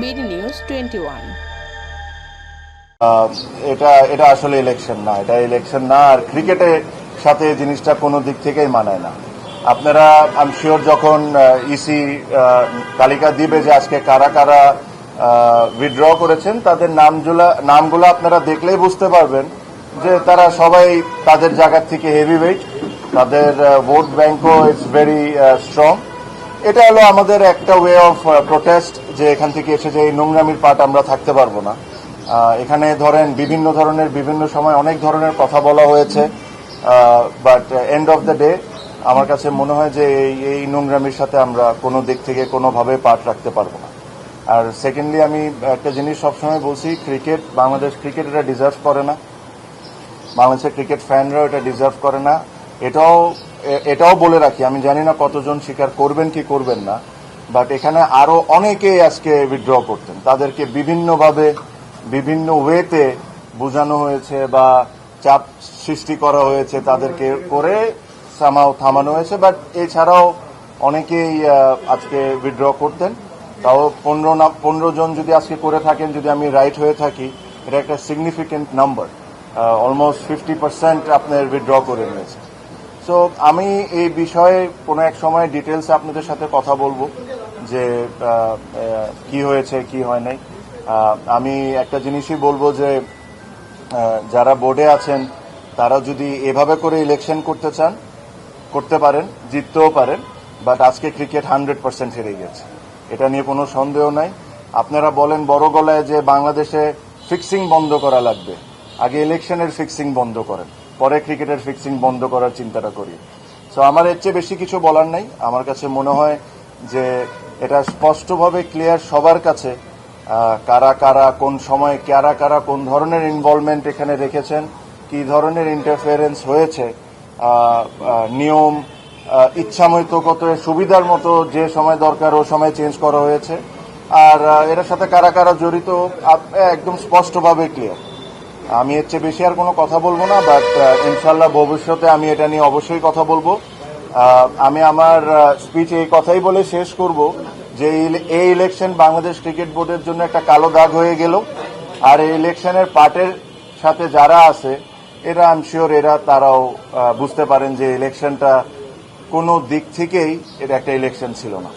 BD news twenty one. এটা এটা আসলে ইলেকশন না, এটা ইলেকশন না, আর ক্রিকেটের সাথে জিনিসটা কোনো দিক থেকেই মানায় না। আপনারা আমি শিওর যখন ইসি তালিকা দিবে যে আজকে কারা কারা উইথড্র করেছেন, তাদের নামগুলা, নামগুলো আপনারা দেখলেই বুঝতে পারবেন যে তারা সবাই তাদের জায়গা থেকে হেভি ওয়েট তাদের ভোট ব্যাংকও ইটস ভেরি স্ট্রং এটা হলো আমাদের একটা ওয়ে অফ প্রোটেস্ট যে এখান থেকে এসে যে এই নোংরামির পাট আমরা থাকতে পারব না। এখানে ধরেন বিভিন্ন ধরনের, বিভিন্ন সময় অনেক ধরনের কথা বলা হয়েছে but end of the day আমার কাছে মনে হয় যে এই এই নোংরামির সাথে আমরা কোনো দিক থেকে কোনোভাবে পাট রাখতে পারব না। আর সেকেন্ডলি আমি একটা জিনিস সবসময় বলছি ক্রিকেট বাংলাদেশ ক্রিকেট এটা ডিজার্ভ করে না। বাংলাদেশের ক্রিকেট ফ্যানরাও এটা ডিজার্ভ করে না। এটাও এটাও বলে রাখি, আমি জানি না কতজন স্বীকার করবেন কি করবেন না বাট এখানে আরও অনেকেই আজকে উইথড্র করতেন তাদেরকে বিভিন্নভাবে, বিভিন্ন ওয়েতে বোঝানো হয়েছে বা চাপ সৃষ্টি করা হয়েছে তাদেরকে করে সামাও থামানো হয়েছে বাট এছাড়াও অনেকেই আজকে উইথড্র করতেন। তাও পনেরো না, পনেরো জন যদি আজকে করে থাকেন, যদি আমি রাইট হয়ে থাকি, এটা একটা significant number almost fifty percent আপনার উইথড্র করে নিয়েছে। সো আমি এই বিষয়ে কোনো এক সময় ডিটেলস আপনাদের সাথে কথা বলব যে কি হয়েছে, কি হয় নাই। আমি একটা জিনিসই বলব যে যারা বোর্ডে আছেন, তারা যদি এভাবে করে ইলেকশন করতে চান, করতে পারেন, জিততেও পারেন বাট আজকে ক্রিকেট হান্ড্রেড পার্সেন্ট হেরে গেছে। এটা নিয়ে কোনো সন্দেহ নাই। আপনারা বলেন বড় গলায় যে, বাংলাদেশে ফিক্সিং বন্ধ করা লাগবে। আগে ইলেকশনের ফিক্সিং বন্ধ করেন। পরে ক্রিকেটের ফিক্সিং বন্ধ করার চিন্তাটা করি। সো আমার এর চেয়ে বেশি কিছু বলার নাই। আমার কাছে মনে হয় যে এটা স্পষ্টভাবে ক্লিয়ার সবার কাছে কারা কারা কোন সময় কারা কারা কোন ধরনের ইনভলভমেন্ট এখানে রেখেছেন কি ধরনের ইন্টারফিয়ারেন্স হয়েছে নিয়ম আহ, ইচ্ছামতো কত সুবিধার মতো যে সময় দরকার ও সময় চেঞ্জ করা হয়েছে। আর এটার সাথে কারা কারা জড়িত একদম স্পষ্টভাবে ক্লিয়ার আমি এর চেয়ে বেশি আর কোনো কথা বলব না বাট ইনশাল্লাহ ভবিষ্যতে আমি এটা নিয়ে অবশ্যই কথা বলব। আমি আমার স্পিচ এই কথাই বলে শেষ করব যে এই ইলেকশন বাংলাদেশ ক্রিকেট বোর্ডের জন্য একটা কালো দাগ হয়ে গেল। আর এই ইলেকশনের পার্টের সাথে যারা আছে, এরা আই শিওর এরা, তারাও বুঝতে পারেন যে ইলেকশনটা কোনো দিক থেকেই এটা একটা ইলেকশন ছিল না।